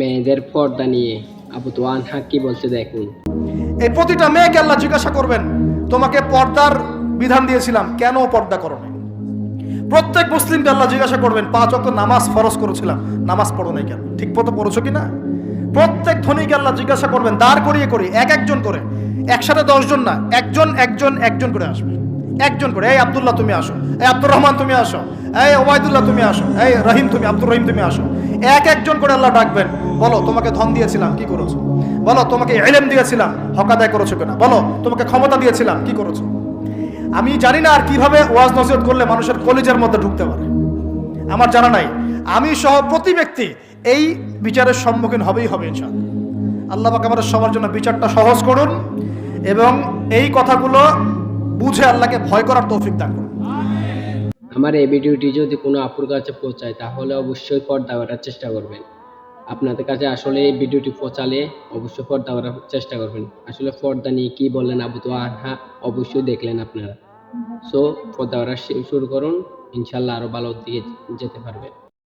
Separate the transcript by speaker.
Speaker 1: মেয়েদের পর্দা নিয়ে আবু তোয়ান হাক বলছে দেখুন।
Speaker 2: এই প্রতিটা মেয়েকে আল্লাহ জিজ্ঞাসা করবেন, তোমাকে পর্দার বিধান দিয়েছিলাম, কেন পর্দা করো প্রত্যেক মুসলিমকে আল্লাহ জিজ্ঞাসা করবেন, পাঁচ অক্ট নামাজ ফরজ করেছিলাম, নামাজ পড়ো নাই কেন? ঠিক মতো পড়েছো কি না? প্রত্যেক ধনীকে আল্লাহ জিজ্ঞাসা করবেন, দাঁড় করিয়ে করে, এক একজন করে, একসাথে দশজন না, একজন একজন একজন করে আসবে। একজন করে, এই আব্দুল্লাহ, তুমি আসো। এই আব্দুর রহমান, তুমি আসো। এই ওবায়দুল্লাহ, তুমি আসো। এই রহিম, তুমি, আব্দুর রহিম, তুমি আসো। এক একজন করে আল্লাহ ডাকবেন। বলো, তোমাকে ধন দিয়েছিলাম, কি করেছ? বলো, তোমাকে এলেম দিয়েছিলাম, হক আদায় করেছ কিনা? বলো, তোমাকে ক্ষমতা দিয়েছিলাম, কি করেছ? আমি জানি না আর কীভাবে ওয়াজ নসিহত করলে মানুষের কলেজের মধ্যে ঢুকতে পারে। আমার জানা নাই। আমি সহ প্রতি ব্যক্তি এই বিচারের সম্মুখীন হবেই হবে ইনশাআল্লাহ। আল্লাহ পাক আমাদের সবার জন্য বিচারটা সহজ করুন এবং এই কথাগুলো বুঝে আল্লাহকে ভয় করার তৌফিক দান করুন।
Speaker 1: আমার এই ভিডিওটি যদি কোনো আপুর কাছে পৌঁছায়, তাহলে অবশ্যই পর্দা করার চেষ্টা করবেন। আপনাদের কাছে আসলে এই ভিডিওটি পৌঁছালে অবশ্যই পর্দা করার চেষ্টা করবেন। আসলে পর্দা নিয়ে কী বললেন আবু তো আর হ্যাঁ অবশ্যই দেখলেন আপনারা। সো পর্দা করা শুরু করুন, ইনশাল্লাহ আরও ভালো দিকে যেতে পারবেন